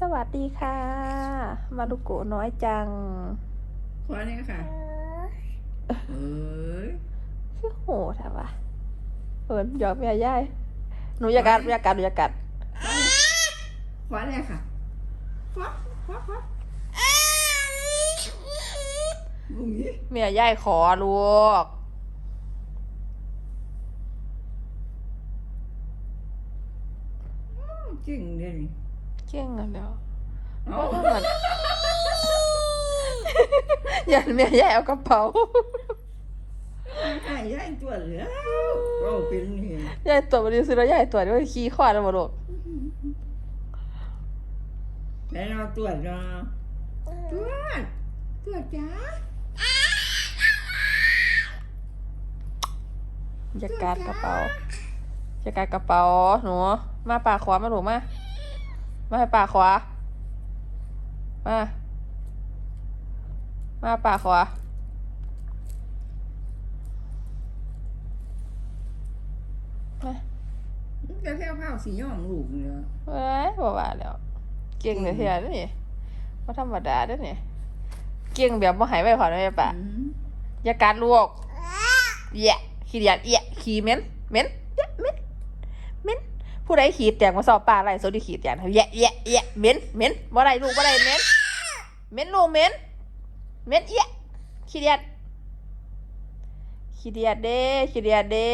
สวัสดีค่ะ มารุโกะน้อยจังขอเนี่ยค่ะเอ้ยชื่อโหดอะวะเอินหยอกเมียย่ายหนูอยากกัดอยากกัดหนูอยากกัดขอเนี่ยค่ะขอขอขออุ้ยเมียย่ายขอลูก จริงเด้นี่ เก่งอะแล้วเอาเพราะว่ามันอย่าเมียย่ายเอากระเป๋าหายย่ายตัวเหลือเราเป็นนี่ย่ายตัวมันดีสุดแล้วย่ายตัวนี้มันขี้ขวาดแล้วบ่ลูกแล้วเราตรวจเนาะตรวจตรวจจ้าอย่ากัดกระเป๋าอย่ากัดกระเป๋าหนูมาปากขวามาหนูมา มาให้ปากขวา มา มาปากขวา มาจะแค่ผ้าสีย่อมลูกเนี่ยเว้ยบ่ว่าแล้ว เก่งเลยเทียนี่นี่บ่ธรรมดาเด้อนี่เก่งแบบบ่ใหายไว้ขอนแม่ปะอืมอย่ากัดลูกแยะขี้เดียดแยะขี้เหม็นเหม็นแยะเหม็นเหม็น ผู้ใดขีดแตกมาสอบปลาอะไรโซดีขีดแตกแยะแยะแยะเหม็นเหม็นบ่ได้ลูกบ่ได้เหม็นเหม็นลูกเหม็นเหม็นแยะขี้เดียดขี้เดียดเด้ขี้เดียดเด้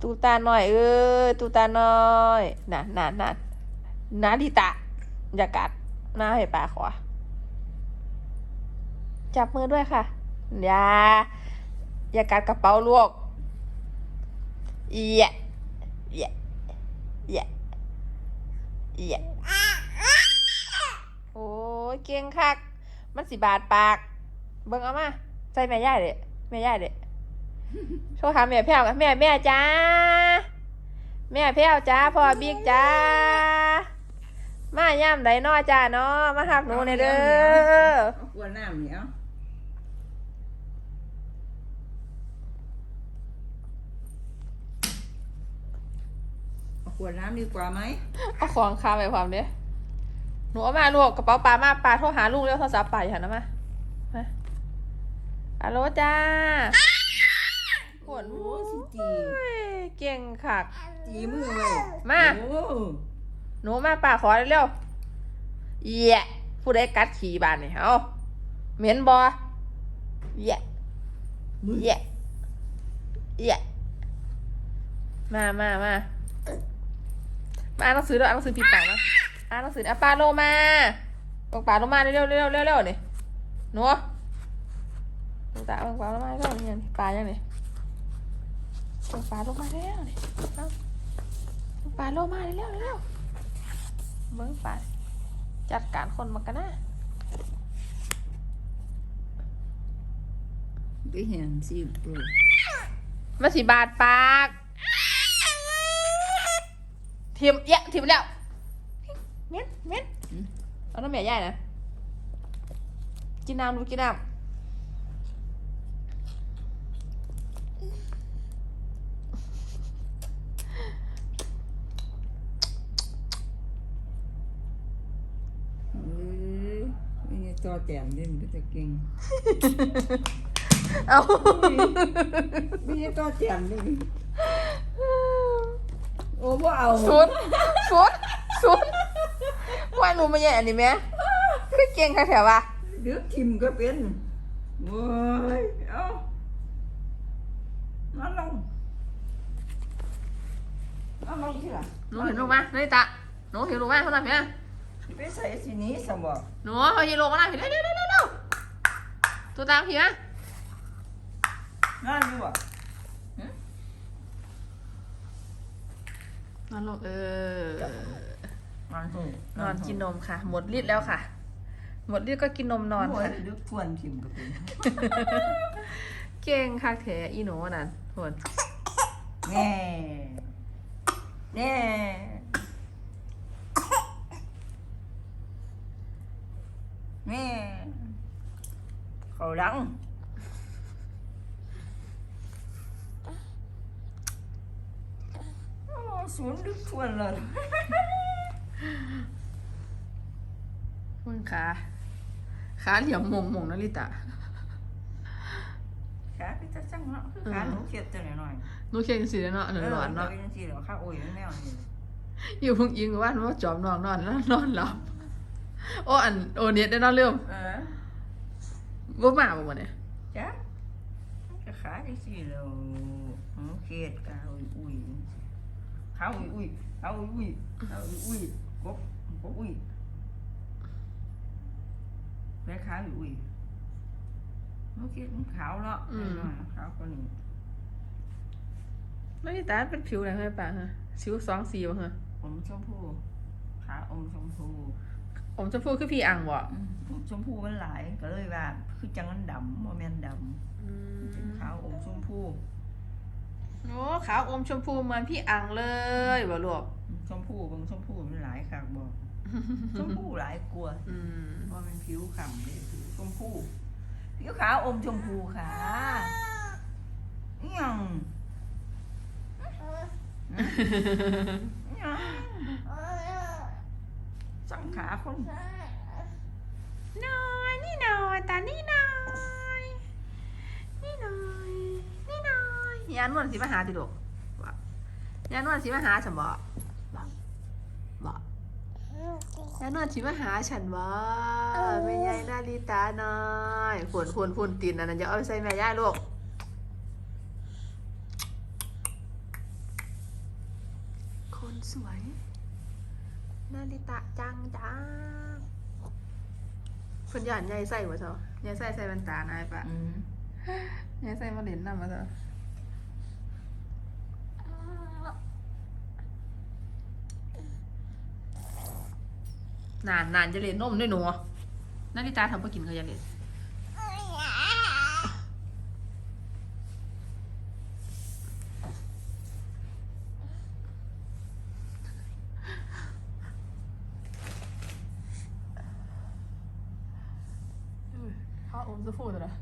ตูตาหน่อยเอ้ยตูตาหน่อยน่ะน่ะน่ะนาดิตะอย่ากัดหน้าให้ปลาขวาจับมือด้วยค่ะ อย่า อย่ากัดกระเป๋าลูก เอียะเอียะเอียะเอียะโอ้ยเก่งคัก มันสิบาดปาก เบิ่งเอามาใส่แม่ย่ายเด็แม่ย่ายเด็โชว์หาแม่แพ้วกันแม่แม่จ้า แม่แพ้วจ้าพ่อบิ๊กจ้า มาย่ำไดน้อจ้าเนาะมาหับหนูในอยเด้อเอากลัวน้ำเนี่ยเอาเอาข วดน้ำดีกว่าไหมเอาของคาไปความเด้หนูเอามาลูกกระเป๋าปลามาปลาโทรหาลูกแล้วโทรศัพท์ปลาอยู่หันนะมามาฮัลโหลจ้าขวนโอ้สิจีโอ้ยเก่งคักจีมือเว้ยมาโอ้หนูมาปลาขอเร็วๆเหี้ยผู้ใดกัดขี่บานนี่เอาเหม็นบอเหี้ยมือเหี้ยเหี้ยมามามา มาอ่านหนังสือด้วยอ่านหนังสือผิดปากนะอ่านหนังสืออะปลาโลมาบอกปลาโลมาเร็วๆเร็วๆเร็วๆเร็วๆนี่หนูหนูตาบอกปลาโลมาเร็วๆนี่ยังปลายังนี่บอกปลาโลมาเร็วๆนี่เอาบอกปลาโลมาเร็วๆเร็วๆเบิ้งปลาจัดการคนมากันนะไปเห็นสิเปิดมาสิบาดปาก ทิมเยะทิมแล้วเม้นเม้นเอาน้ำแม่ใหญ่นะกินน้ำดูกินน้เอ้ยไม่ใช่จอแจมเล่นก็จะเก่งำเอาไม่ใช่จอแจมเล่น โอ้บ่เอาศูนย์ศูนย์ศูนย์ว่าหนูมาแย่อันนี้ไหมคือเก่งค่ะแถววะเดือดทิมก็เป็นโอ้ยเอามาลงมาลงที่ละหนูเห็นลูกไหมนี่ตาหนูเห็นลูกไหมเขาทำเนี้ยไปใส่สีนี้สมบอกหนูเขาเห็นลูกมาหน้าผิดเร็วเร็วเร็วเร็วตัวตามผิดไหมน่าดูอะ นอนลงเออมันหูนอนกินนมค่ะ หมดฤทธิ์แล้วค่ะ หมดฤทธิ์ก็กินนมนอนโอ้ยค่ะดึกทวนทิมก็เป็นเก่งคักแท้อีหนูนั่นโหนแน่แน่แม่เขาดัง โอ้ศูนย์ดึกทวนเลยมึงขาขาเหลี่ยมมงมงนาริตะขาพี่จะจังเนาะคือขาหนูเขียดจังหน่อยหนูเคียงสีเนาะหนึ่งหลอนเนาะเออจังซี่เดี๋ยวข้าโอ้ยแมวนี่อยู่พึ่งยิงว่าว่าจอมนอนนอนแล้วนอนหลับโอ้อันโอเน็ตได้นอนเร็วเออว่ามาบ่มาเนี่ยจ้ะมันก็ขาจังซี่แล้วหนู เขียดขาอุ้ยอุ้ยขาอุ้ยอุ้ยขาอุ้ยอุ้ยขาอุ้ยอุ้ยกบกบอุ้ยแม่ขาอุ้ยอุ้ยหนูเขียดมันขาวเนาะน้อยๆขาวกว่านี้นาริตะเป็นผิวอะไรให้ปะฮะสิวสองสีบ่ฮะอมชมพูขาอมชมพูผมจะพูดคือพี่อังบ่อืมอมชมพูมันหลายก็เลยว่า คือจังมันดำโมเมนดำเป็นขาวอมชมพู โอ้ขาวอมชมพูเหมือนพี่อังเลยบ่ลูกชมพูเบางชมพูมันหลายคักบอก ชมพูหลายกลัวาอืมเพราะมันผิวขำเลยผิวชมพูผิวขาวอมชมพูค่ะอิหยังอิหยังสังขาคนน้อยนี่น้อยตานี่น้อยนี่น้อยนี่น้อ ยยานวลสิมาหาติลูกบ่ยานวลสิมาหาฉันบ่บ่บ่ยานวลสิมาหาฉันบ่แม่ยายนาลิตาน้อยฝนฝนฝนตีนอันนั้นจะเอาไปใส่แม่ยายลูกคนสวยนาริตะจังจังเพิ่นย่านใหญ่ใส่บ่เจ้าใหญ่ใส่ใส่แว่นตานายปะอืมใหญ่ใส่มาเล่นนำบ่เจ้า นานนานจะเล่นนมด้วยหนูนาริตาทำบ่กินเขาจะเล่นเขาอมจะพูดเลย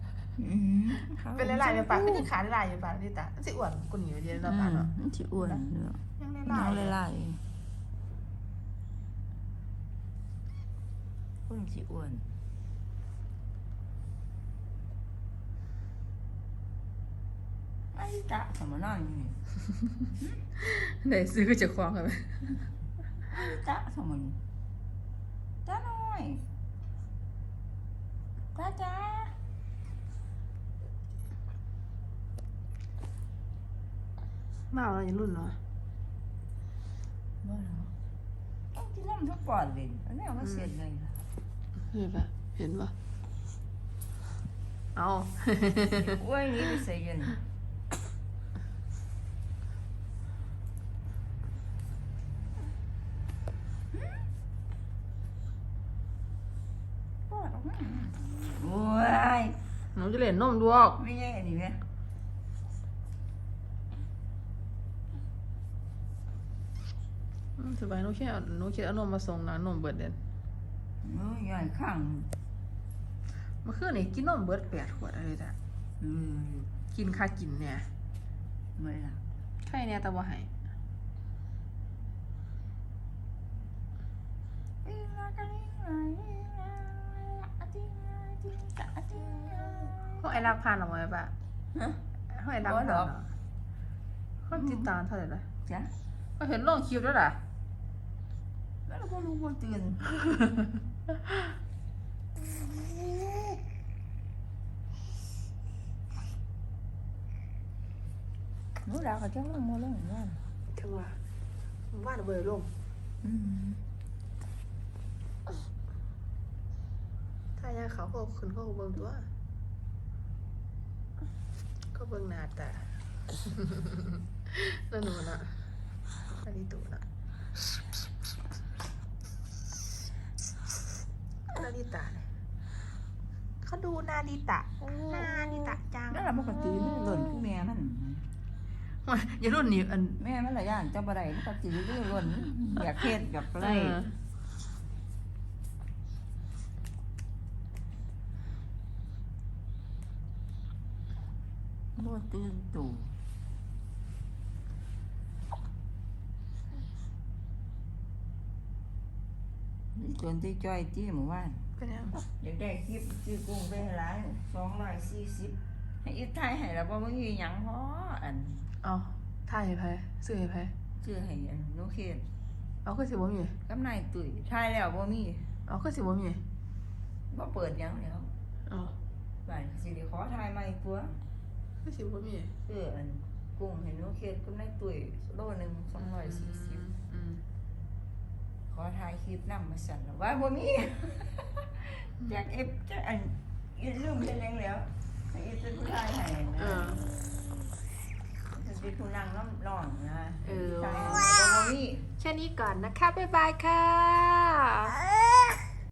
อืมขาวเป็นหลายๆในปากก็จะขาหลายๆอยู่ปากนาริตาสิอ้วนกว่านี้อยู่เดียวเนาะปากเนาะมันสิอ้วนเนาะยังหน้ลาองยเลๆ ยล่ะอ้วนสิอ้วนไอ้ตะสมนอนอยู่นี่ได้ซื้อก็จะคล้องกันไหมไอ้ตะสมนตาน้อยตาจ้ามาเอาอะไรรุ่นเนาะบ่เหรอต้องกินน้ำทุกก่อนเลยอันนี้เอามาเสียเลยล่ะ เห็นปะเห็นปะเอาอ้วยนี่ไปใส่เย็นปอดออกมาโอ้ยหนูจะเล่นนมดวกไม่ใช่อันนี้ไหมอืมสบายหนูแค่เอาหนูแค่เอานมมาส่งนะนมเบิดเด่น โอ้ยใหญ่ข้าง เมื่อคืนนี่กินนมเบิดแปดขวดอะไรจ้ะเออกินค่ากินเนี่ยไม่ล่ะไข่เนี่ยแต่ว่าให้เขาไอ้รักพานออกมาไหมปะฮะเขาไอ้รักบ่พานหรอกเหรอคนติดตามเท่าไหร่ละจ้ะเขาเห็นลงคลิปแล้วล่ะแล้วเราก็รู้ว่าตื่น หนูดาวเขาจะลงมาลงว่าจังหวะว่าเบอร์ลงอืมถ้าย่าเขาก็ขึ้นเขาก็เบิ่งตัวก็เบิ่งหน้าตาแล้วหนูน่ะอันนี้ตูน่ะ ริตะเนี่ยเขาดูนาริตะนาริตะจังแล้วเราปกติมันหล่นขึ้นแม่มันอย่ารุ่นนี้อันแม่มันหลายอย่างเจ้าบ่ได้มันก็ตีเรื่อยหล่นอยากเฮ็ดอยากอะไรเออบ่ตื่นตู่นี่จนที่จ้อย ที่หมู่บ้านเป็นยังอยากได้คลิปซื้อกุ้งไปให้ร้านสองร้อยสี่สิบให้อีทไทยให้แล้วบ่มีหยังพออันเอาถ่ายให้ไผซื้อให้ไผชื่อให้อันโนเคนเอาคือสิบ่มีกับนายตุ๋ยทายแล้วบ่มีเอาคือสิบ่มีบ่เปิดหยังแล้วเอาบ้านสิได้ขอทายใหม่ตัวคือสิบ่มีชื่ออันกุ้งให้โนเคนกับนายตุ๋ยโลหนึงสองร้อยสี่สิบอืม ขอถ่ายคลิปนำมาสั่นแล้วว่าบ่มี จากเอฟจากอันอีลืมเฮ็ดหยังแล้วให้อีเป็นผู้ชายให้เอนะอจะเป็นผู้นั่งน้ำร้อนนะเออใช่บ่มีแค่นี้ก่อนนะคะ บ๊ายบายค่ะ